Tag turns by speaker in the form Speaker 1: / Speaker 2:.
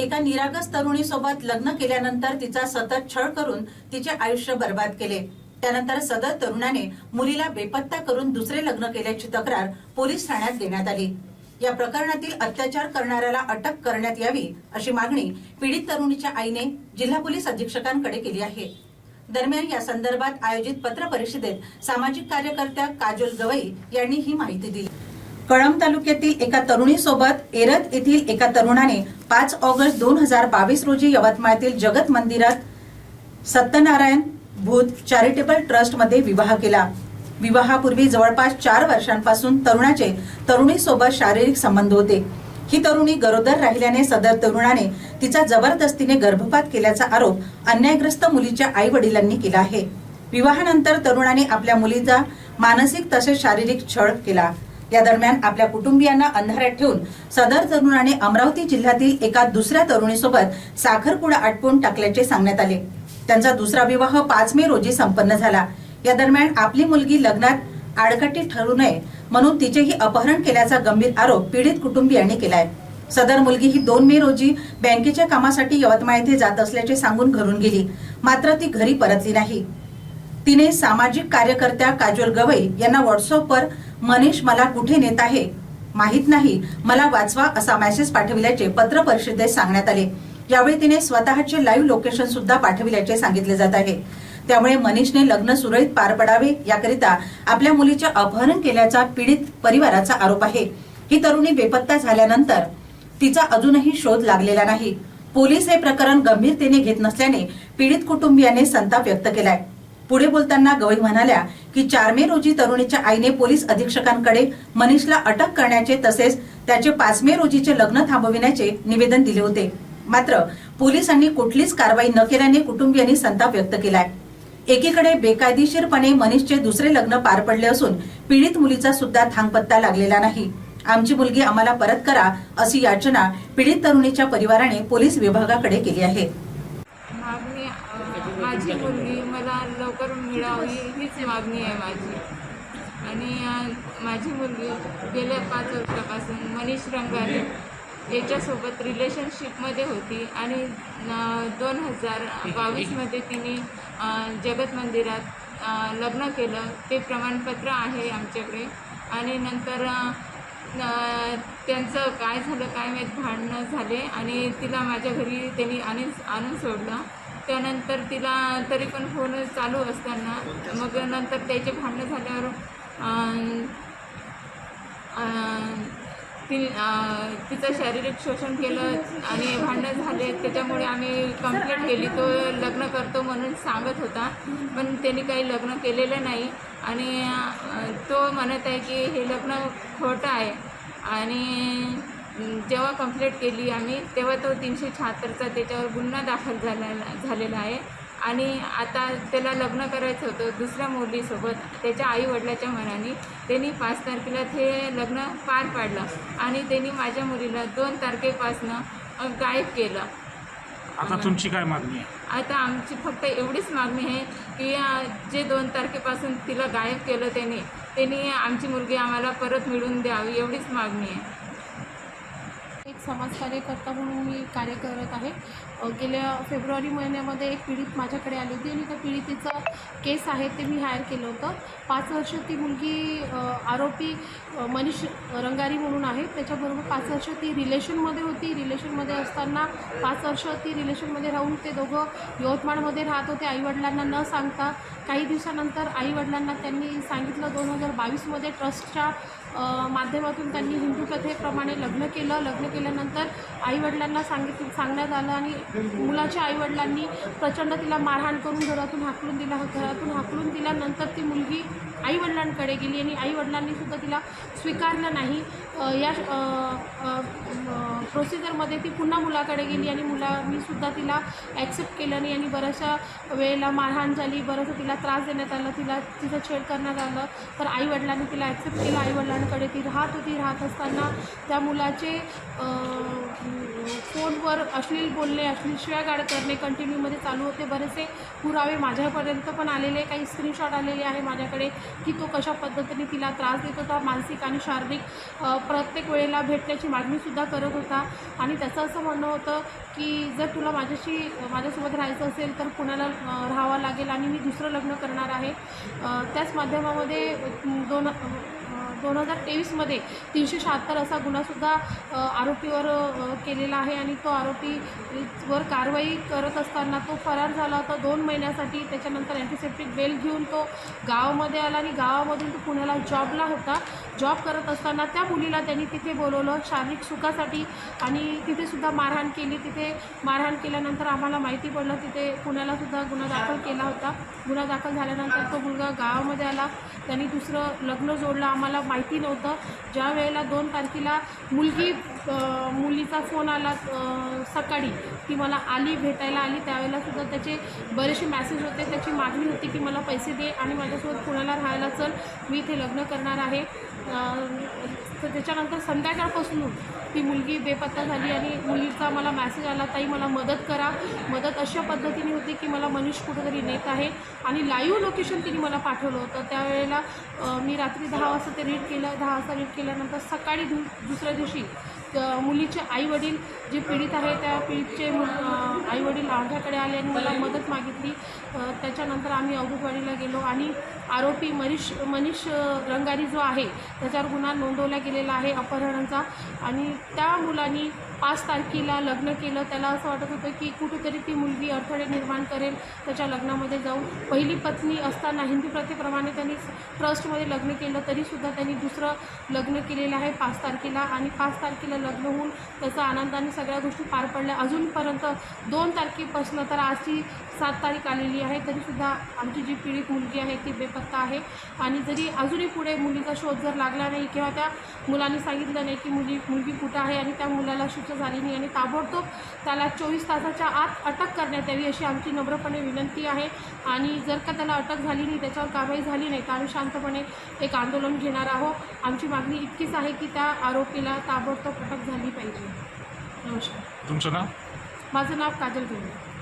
Speaker 1: एका निरागस तरुणीसोबत लग्न केल्यानंतर तिचा सतत छळ करून तिचे आयुष्य बर्बाद केले. त्यानंतर सदर तरुणाने मुलीला बेपत्ता करून दुसरे लग्न केल्याची तक्रार पोलीस ठाण्यात देण्यात आली. या प्रकरणातील अत्याचार करणाऱ्याला अटक करण्यात यावी अशी मागणी पीडित तरुणीच्या आईने जिल्हा पोलीस अधीक्षकांकडे केली आहे. दरम्यान या संदर्भात आयोजित पत्र परिषदेत सामाजिक कार्यकर्त्या काजोल गवई यांनी ही माहिती दिली. कळंब तालुक्यातील एका तरुणीसोबत एरत येथील एका तरुणाने पाच ऑगस्ट दोन हजार बावीस रोजी यवतमाळतील जगत मंदिरात सत्यनारायण भूत चॅरिटेबल ट्रस्टमध्ये विवाह केला. विवाहापूर्वी जवळपास चार वर्षांपासून तरुणाचे तरुणीसोबत शारीरिक संबंध होते. ही तरुणी गरोदर राहिल्याने सदर तरुणाने तिचा जबरदस्तीने गर्भपात केल्याचा आरोप अन्यायग्रस्त मुलीच्या आई वडिलांनी केला आहे. विवाहानंतर तरुणाने आपल्या मुलीचा मानसिक तसेच शारीरिक छळ केला. या दरम्यान आपल्या कुटुंबियांना अंधारात ठेवून सदर तरुणाने अमरावती जिल्ह्यातील एका दुसऱ्या तरुणीसोबत साखरपुडा आटपून टाकल्याचे सांगण्यात आले. त्यांचा दुसरा विवाह पाच मे रोजी संपन्न झाला. या दरम्यान आपली मुलगी लग्नात आडकटी ठरू नये म्हणून तिचेही अपहरण केल्याचा गंभीर आरोप पीडित कुटुंबियांनी केलाय. सदर मुलगी ही दोन मे रोजी बँकेच्या कामासाठी यवतमाळ येथे जात असल्याचे सांगून घरून गेली. मात्र ती घरी परतली नाही. तिने सामाजिक कार्यकर्त्या काजोल गवई यांना व्हॉट्सअपवर मनीष मला कुठे नेत आहे? माहीत नाही. मला वाचवा असा मेसेज पाठविल्याचे पत्र परिषदेत सांगण्यात आले. यावेळी तिने स्वतःचे लाईव्ह लोकेशन सुद्धा पाठविल्याचे सांगितले जात आहे. त्यामुळे मनीषने लग्न सुरळीत पार पडावे याकरिता आपल्या मुलीचे अपहरण केल्याचा पीडित परिवाराचा आरोप आहे. ही तरुणी बेपत्ता झाल्यानंतर तिचा अजूनही शोध लागलेला नाही. पोलीस हे प्रकरण गंभीरतेने घेत नसल्याने पीडित कुटुंबियाने संताप व्यक्त केलाय. पुढे बोलताना गवई म्हणाल्या की चार मे रोजी तरुणीच्या आईने पोलीस अधीक्षकांकडे मनीषला अटक करण्याचे तसेच त्याचे पाच मे रोजीचे लग्न थांबविण्याचे निवेदन दिले होते. मात्र पोलिसांनी कुठलीच कारवाई न केल्याने कुटुंबियांनी संताप व्यक्त केलाय. एकीकडे बेकायदेशीरपणे मनीषचे दुसरे लग्न पार पडले असून पीडित मुलीचा सुद्धा थांगपत्ता लागलेला नाही. आमची मुलगी आम्हाला परत करा अशी याचना पीडित तरुणीच्या परिवाराने पोलीस विभागाकडे केली आहे.
Speaker 2: मागणी माझी मुलगी मला लवकर मिळावी हीच मागणी आहे माझी. आणि माझी मुलगी गेल्या पाच वर्षापासून मनीष रंगारे याच्यासोबत रिलेशनशिपमध्ये होती आणि दोन हजार बावीसमध्ये तिने जगत मंदिरात लग्न केलं. ते प्रमाणपत्र आहे आमच्याकडे. आणि नंतर त्यांचं काय झालं काय माहीत भांडणं झाले आणि तिला माझ्या घरी त्यांनी आणून आणून सोडलं. त्यानंतर तिला तरी पण फोन चालू असताना. मग नंतर त्याचे भांडणं झाल्यावर ती तिचं शारीरिक शोषण केलं आणि भांडणं झाले. त्याच्यामुळे आम्ही कंप्लेंट केली. तो लग्न करतो म्हणून सांगत होता. पण त्यांनी काही लग्न केलेलं नाही. आणि तो म्हणत आहे की हे लग्न खोटं आहे. आणि जेव्हा कंप्लेंट केली आम्ही तेव्हा तो तीनशे शहात्तरचा त्याच्यावर गुन्हा दाखल झालेला झालेला आहे. आणि आता त्याला लग्न करायचं होतं दुसऱ्या मुलीसोबत त्याच्या आईवडिलाच्या मनाने. त्यांनी पाच तारखेला ते लग्न पार पाडलं आणि त्यांनी माझ्या मुलीला दोन तारखेपासनं गायब केलं.
Speaker 3: आता तुमची काय मागणी आहे?
Speaker 2: आता आमची फक्त एवढीच मागणी आहे की जे दोन तारखेपासून तिला गायब केलं त्यांनी त्यांनी आमची मुलगी आम्हाला परत मिळवून द्यावी एवढीच मागणी आहे.
Speaker 4: समाजकार्यकर्ता म्हणून मी कार्य करत आहे. गेल्या फेब्रुवारी महिन्यामध्ये एक पीडित माझ्याकडे आली होती आणि त्या पीडितीचं केस आहे ते मी हायर केलं होतं. पाच वर्ष ती मुलगी आरोपी मनीष रंगारी म्हणून आहे. त्याच्याबरोबर पाच वर्ष ती रिलेशनमध्ये होती. रिलेशनमध्ये असताना पाच वर्ष ती रिलेशनमध्ये राहून ते दोघं यवतमाळमध्ये राहत होते. आईवडिलांना न सांगता काही दिवसानंतर आईवडिलांना त्यांनी सांगितलं. दोन हजार बावीसमध्ये ट्रस्टच्या माध्यमातून त्यांनी हिंदू कथेप्रमाणे लग्न केलं. लग्न केल्यानंतर आईवडिलांना सांगितलं सांगण्यात आलं आणि मुलाच्या आईवडिलांनी प्रचंड तिला मारहाण करून घरातून हाकलून दिला घरातून हाकलून दिल्यानंतर ती मुलगी आईवडिलांकडे गेली आणि आईवडिलांनी सुद्धा तिला स्वीकारलं नाही. या प्रोसिजरमध्ये ती पुन्हा मुलाकडे गेली आणि मुलांनी सुद्धा तिला ॲक्सेप्ट केलं नाही आणि बऱ्याचशा वेळेला मारहाण झाली बरंचसं तिला त्रास देण्यात आला तिला तिचं छेड करण्यात आलं. तर आईवडिलांनी तिला ॲक्सेप्ट केलं. आईवडिलांकडे ती राहत होती. राहत असताना त्या मुलाचे फोनवर अश्लील बोलणे अश्लील शिव्यागाळ करणे कंटिन्यूमध्ये चालू होते. बरेचसे पुरावे माझ्यापर्यंत पण आलेले काही स्क्रीनशॉट आलेले आहे माझ्याकडे. की तो कशा पद्धतीने तिला त्रास देत होता मानसिक आणि शारीरिक प्रत्येक वेळेला भेटण्याची मागणीसुद्धा करत होता. आणि त्याचं असं म्हणणं होतं की जर तुला माझ्याशी माझ्यासोबत राहायचं असेल तर पुण्याला राहावं लागेल आणि मी दुसरं लग्न करणार आहे. त्याच माध्यमामध्ये दोन दोन हजार तेवीसमध्ये तीनशे शहात्तर असा गुन्हासुद्धा आरोपीवर केलेला आहे आणि तो आरोपीवर कारवाई करत असताना तो फरार झाला होता दोन महिन्यासाठी. त्याच्यानंतर अँटीसेप्टिक बेल घेऊन तो गावामध्ये आला. आणि गावामधून तो पुण्याला जॉबला होता. जॉब करत असताना त्या मुलीला त्यांनी तिथे बोलवलं शारीरिक सुखासाठी आणि तिथेसुद्धा मारहाण केली. तिथे मारहाण केल्यानंतर आम्हाला माहिती पडलं तिथे पुण्यालासुद्धा गुन्हा दाखल केला होता. गुन्हा दाखल झाल्यानंतर तो मुलगा गावामध्ये आला. त्यांनी दुसरं लग्न जोडलं. आम्हाला माहिती नव्हतं. ज्या वेळेला दोन तारखेला मुलगी मुलीचा फोन आला सकाळी ती मला आली भेटायला आली त्यावेळेलासुद्धा त्याचे बरेचसे मॅसेज होते. त्याची मागणी होती की मला पैसे दे आणि माझ्यासोबत पुण्याला राहायला चल मी इथे लग्न करणार आहे. तर त्याच्यानंतर संध्याकाळपासून ती मुलगी बेपत्ता झाली आणि मुलीचा मला मॅसेज आला ताई मला मदत करा. मदत अशा पद्धतीने होती की मला मनीष कुठेतरी नेत आहे आणि लाईव्ह लोकेशन तिने मला पाठवलं होतं. त्यावेळेला मी रात्री दहा वाजता ते रीड केलं दहा वाजता रीड केल्यानंतर सकाळी दु दुसऱ्या दिवशी मुलीचे आईवडील जे पीडित आहे त्या पीडितचे आईवडील माझ्याकडे आले आणि मला मदत मागितली. त्याच्यानंतर आम्ही अवधूतवाडीला गेलो आणि आरोपी मनीष मनीष रंगारी जो आहे त्याच्यावर गुन्हा नोंदवला गेलेला आहे अपहरणाचा. आणि त्या मुलांनी पाच तारखेला लग्न केलं. त्याला असं वाटत होतं की कुठेतरी ती मुलगी अडथळे निर्माण करेल. त्याच्या लग्नामध्ये जाऊन पहिली पत्नी असताना हिंदू प्रथेप्रमाणे त्यांनी ट्रस्टमध्ये लग्न केलं. तरीसुद्धा त्यांनी दुसरं लग्न केलेलं आहे पाच तारखेला. आणि पाच तारखेला लग्न होऊन त्याचा आनंदाने सगळ्या गोष्टी पार पडल्या. अजूनपर्यंत दोन तारखेपासून तर आजची सात तारीख आलेली आहे. तरीसुद्धा आमची जी पीडित मुलगी आहे ती बेपत्ता आहे. आणि जरी अजूनही पुढे मुलीचा शोध जर लागला नाही किंवा त्या मुलाने सांगितलं नाही की मुली मुलगी कुठं आहे आणि त्या मुलाला शिक्षा झाली नाही आणि ताबडतोब त्याला चोवीस तासाच्या आत अटक करण्यात यावी अशी आमची नम्रपणे विनंती आहे. आणि जर का त्याला अटक झाली नाही त्याच्यावर कारवाई झाली नाही तर आम्ही शांतपणे एक आंदोलन घेणार आहोत. आमची मागणी इतकीच आहे की त्या आरोपीला ताबडतोब अटक झाली पाहिजे. नमस्कार.
Speaker 3: तुमचं नाव?
Speaker 4: माझं नाव काजल गिरे